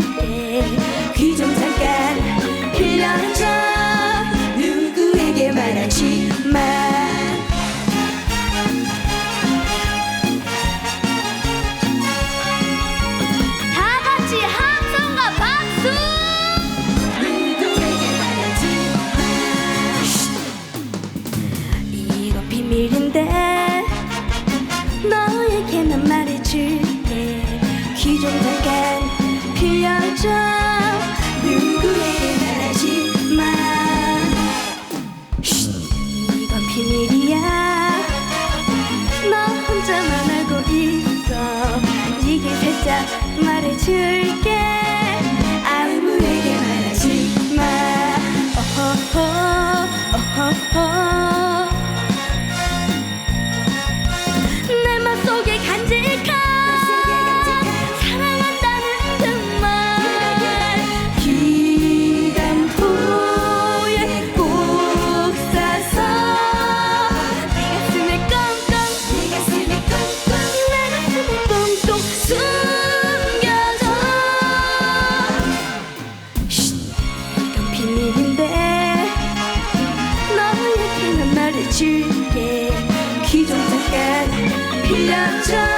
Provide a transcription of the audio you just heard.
day. 마저 누구에게 말하지 마 이건 비밀이야. 너 혼자만 알고 있어. 이게 진짜 말해줄게. 아무에게 말하지 마. 어허허 어허허. 비밀인데 너에게는 말해줄게. 기존 잠깐 빌려줘.